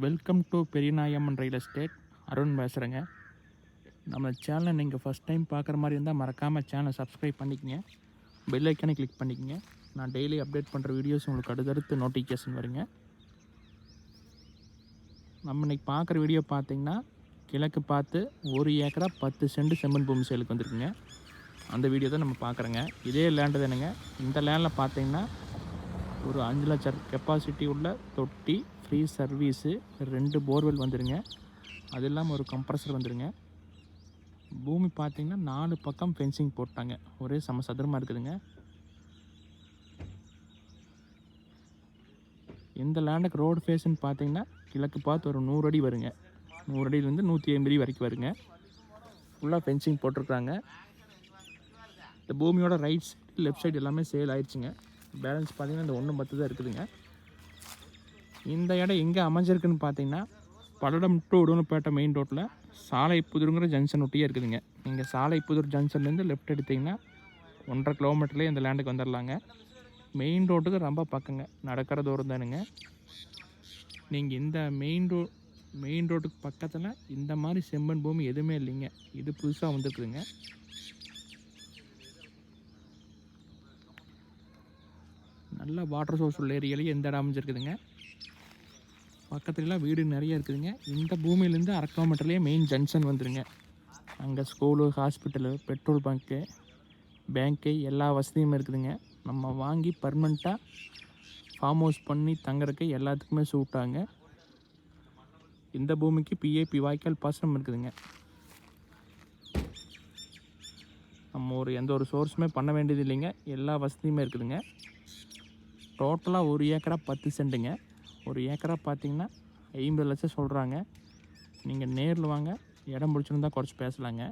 Welcome to Periyanayamman real estate Arun பேசுகிறேங்க நம்ம சேனலை நீங்கள் ஃபஸ்ட் டைம் பார்க்குற மாதிரி இருந்தால் மறக்காமல் சேனலை சப்ஸ்கிரைப் பண்ணிக்கங்க. பெல் ஐக்கனை கிளிக் பண்ணிக்கங்க. நான் டெய்லி அப்டேட் பண்ணுற வீடியோஸ் உங்களுக்கு அடுத்தடுத்து நோட்டிஃபிகேஷன் வருங்க. நம்ம இன்றைக்கி பார்க்குற வீடியோ பார்த்தீங்கன்னா கிழக்கு பார்த்து ஒரு ஏக்கரா பத்து சென்ட் செம்மன் பூமி சேலுக்கு வந்திருக்குங்க. அந்த வீடியோ தான் நம்ம பார்க்குறோங்க. இதே லேண்டு தானுங்க. இந்த லேண்டில் பார்த்திங்கன்னா ஒரு அஞ்சு லட்சம் கெப்பாசிட்டி உள்ள தொட்டி ஃப்ரீ சர்வீஸு ரெண்டு போர்வெல் வந்துடுங்க அது இல்லாமல் ஒரு கம்ப்ரஸர் வந்துடுங்க பூமி பார்த்தீங்கன்னா நாலு பக்கம் ஃபென்சிங் போட்டாங்க. ஒரே சம சதுரமாக இருக்குதுங்க. இந்த லேண்டுக்கு ரோடு ஃபேஸ்ன்னு பார்த்தீங்கன்னா கிழக்கு பார்த்து ஒரு நூறு அடி வருங்க. நூறு அடியிலேருந்து நூற்றி ஐம்பது அடி வரைக்கும் வருங்க. ஃபுல்லாக ஃபென்சிங் போட்டிருக்காங்க இந்த பூமியோட ரைட் சைடு லெஃப்ட் சைடு எல்லாமே சேல் ஆயிடுச்சுங்க பேலன்ஸ் பார்த்தீங்கன்னா இந்த ஒன்று பத்து தான் இருக்குதுங்க. இந்த இடம் எங்கே அமைஞ்சிருக்குன்னு பார்த்தீங்கன்னா பல்லடம் டு உடுமலைப்பேட்டை மெயின் ரோட்டில் சாலை புதூருங்கிற ஜங்ஷன் ஒட்டியே இருக்குதுங்க. நீங்கள் சாலை புதூர் ஜங்ஷன்லேருந்து லெஃப்ட் எடுத்தீங்கன்னா ஒன்றரை கிலோமீட்டர்லேயே இந்த லேண்டுக்கு வந்துடலாங்க மெயின் ரோட்டுக்கு ரொம்ப பக்கங்க. நடக்கிற தூரம் தானுங்க. நீங்கள் இந்த மெயின் ரோ மெயின் ரோட்டுக்கு பக்கத்தில் இந்த மாதிரி செம்மண் பூமி எதுவுமே இல்லைங்க. இது புதுசாக வந்துருக்குதுங்க. நல்ல வாட்டர் சோர்ஸ் உள்ள ஏரியாலேயே எந்த இடம் அமைஞ்சிருக்குதுங்க. பக்கத்துலலாம் வீடு நிறைய இருக்குதுங்க. இந்த பூமியிலேருந்து அரை கிலோமீட்டர்லேயே மெயின் ஜங்ஷன் வந்துருங்க. அங்கே school hospital petrol bunk bank எல்லா வசதியும் இருக்குதுங்க. நம்ம வாங்கி பர்மனெண்ட்டாக ஃபார்ம் ஹவுஸ் பண்ணி தங்குறதுக்கு எல்லாத்துக்குமே சூட்டாங்க இந்த பூமிக்கு பிஏபி வாய்க்கால் பாசனம் இருக்குதுங்க. நம்ம ஒரு எந்த ஒரு சோர்ஸுமே பண்ண வேண்டியது இல்லைங்க. எல்லா வசதியுமே இருக்குதுங்க. டோட்டலாக ஒரு ஏக்கரா பத்து சென்ட்டுங்க ஒரு ஏக்கராக பார்த்தீங்கன்னா ஐம்பது லட்சம் சொல்கிறாங்க நீங்கள் நேரில் வாங்க இடம் பிடிச்சிருந்தா குறைச்சி பேசலாங்க.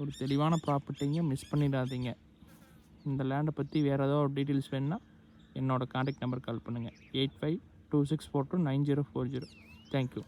ஒரு தெளிவான ப்ராப்பர்ட்டிங்க மிஸ் பண்ணிடாதீங்க. இந்த லேண்டை பற்றி வேறு ஏதோ டீட்டெயில்ஸ் வேணுன்னா என்னோடய காண்டாக்ட் நம்பர் கால் பண்ணுங்கள் eight five two six four two nine zero four zero thank you